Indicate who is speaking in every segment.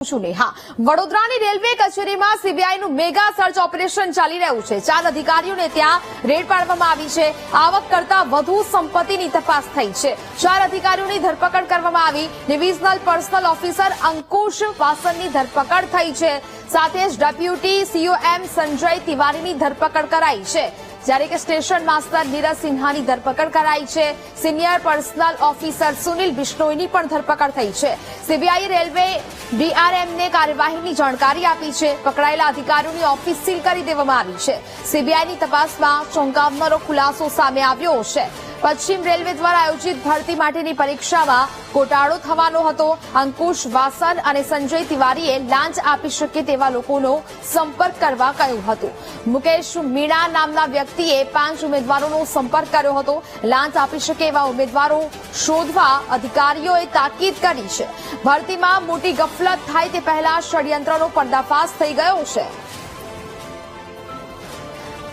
Speaker 1: વડોદરાની રેલવે કચેરીમાં સીબીઆઈનું mega search operation ચાલી રહ્યું છે. ચાર અધિકારીઓને ત્યાં રેડ પાડવામાં આવી છે. આવક કરતા વધુ સંપત્તિની તપાસ થઈ છે. ચાર અધિકારીઓની ધરપકડ કરવામાં આવી. ડિવિઝનલ પર્સનલ ઓફિસર અંકુશ વાસનની ધરપકડ થઈ છે. સાથે જ ડેપ્યુટી સીઓએમ સંજય તિવારીની ધરપકડ કરાઈ છે. જ્યારે કે સ્ટેશન માસ્ટર નીરજ સિન્હાની ધરપકડ કરાઈ છે. સિનિયર પર્સનલ ઓફિસર સુનિલ બિશ્નોઈની પણ ધરપકડ થઈ છે. સીબીઆઈ રેલવે ડીઆરએમને કાર્યવાહીની જાણકારી આપી છે. પકડાયેલા અધિકારીઓની ઓફિસ સીલ કરી દેવામાં આવી છે. સીબીઆઈની તપાસમાં ચોંકાવનારો ખુલાસો સામે આવ્યો છે. પશ્ચિમ રેલવે દ્વારા આયોજિત ભરતી માટેની પરીક્ષામાં ગોટાળો થવાનો હતો. અંકુશ વાસન અને સંજય તિવારીએ લાંચ આપી શકે તેવા લોકોનો સંપર્ક કરવા કહ્યું હતું. મુકેશ મીણા નામના વ્યક્તિએ પાંચ ઉમેદવારોનો સંપર્ક કર્યો હતો. લાંચ આપી શકે એવા ઉમેદવારો શોધવા અધિકારીઓએ તાકીદ કરી છે. ભરતીમાં મોટી ગફલત થાય તે પહેલા ષડયંત્રનો પર્દાફાશ થઈ ગયો છે.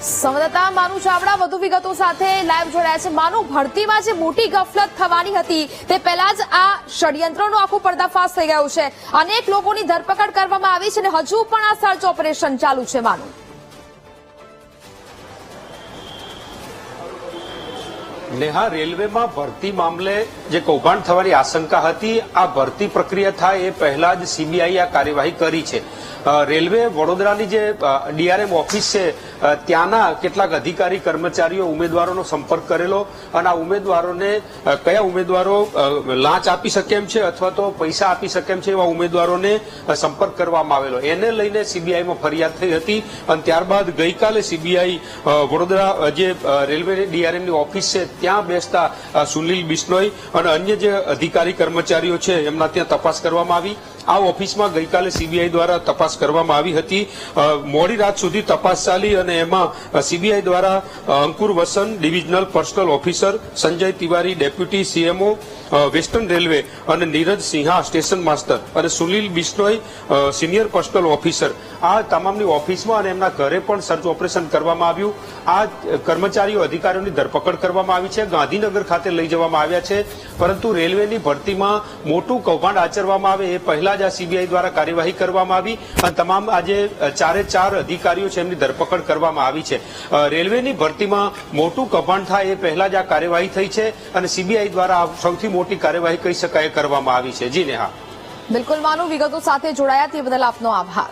Speaker 1: સંવાદદાતા માનુ ચાવડા વધુ વિગતો સાથે લાઈવ જોડાયા છે. માનુ, ભરતીમાં જે મોટી ગફલત થવાની હતી, તે પહેલા જ આ ષડયંત્રનો આખો પર્દાફાશ થઈ ગયો છે. અનેક લોકોની ધરપકડ કરવામાં આવી છે અને હજુ પણ આ સર્ચ ઓપરેશન ચાલુ છે, માનુ.
Speaker 2: નેહા, રેલવેમાં ભરતી મામલે જે કૌભાંડ થવાની આશંકા હતી, આ ભરતી પ્રક્રિયા થાય એ પહેલા જ સીબીઆઈ આ કાર્યવાહી કરી છે. રેલવે વડોદરાની જે ડીઆરએમ ઓફિસ છે ત્યાંના કેટલાક અધિકારી, કર્મચારીઓ, ઉમેદવારોનો સંપર્ક કરેલો અને આ ઉમેદવારોને કયા ઉમેદવારો લાંચ આપી શકે એમ છે અથવા તો પૈસા આપી શકે એમ છે એવા ઉમેદવારોને સંપર્ક કરવામાં આવેલો. એને લઈને સીબીઆઈમાં ફરિયાદ થઈ હતી અને ત્યારબાદ ગઈકાલે સીબીઆઈ વડોદરા જે રેલવે ડીઆરએમની ઓફિસ છે, ત્યાં બેસતા સુનિલ બિશ્નોઈ અને અન્ય જે અધિકારી, કર્મચારીઓ છે, એમના ત્યાં તપાસ કરવામાં આવી. આ ઓફિસમાં ગઈકાલે સીબીઆઈ દ્વારા તપાસ કરવામાં આવી હતી. મોડી રાત સુધી તપાસ ચાલી અને એમાં સીબીઆઈ દ્વારા Ankur Vasan, divisional personnel officer, Sanjay Tiwari, deputy CMO western railway અને નીરજ સિંહા, સ્ટેશન માસ્ટર અને Sunil Bishnoi senior personnel officer. આ તમામની ઓફિસમાં અને એમના ઘરે પણ સર્ચ ઓપરેશન કરવામાં આવ્યું. આ કર્મચારીઓ અધિકારીઓની ધરપકડ કરવામાં આવી છે. ગાંધીનગર ખાતે લઈ જવામાં આવ્યા છે. પરંતુ રેલવેની ભરતીમાં મોટું કૌભાંડ આચરવામાં આવે એ પહેલા જ આ સીબીઆઈ દ્વારા કાર્યવાહી કરવામાં આવી અને તમામ આજે ચારે ચાર અધિકારીઓ છે એમની ધરપકડ કરવામાં આવી છે. રેલવેની ભરતીમાં મોટું કૌભાંડ થાય એ પહેલા જ આ કાર્યવાહી થઈ છે અને સીબીઆઈ દ્વારા સૌથી મોટી કાર્યવાહી કહી શકાય કરવામાં આવી છે. જી નેહા.
Speaker 1: બિલકુલ માનુ વિગતો સાથે જોડાયા તે બદલ આપનો આભાર.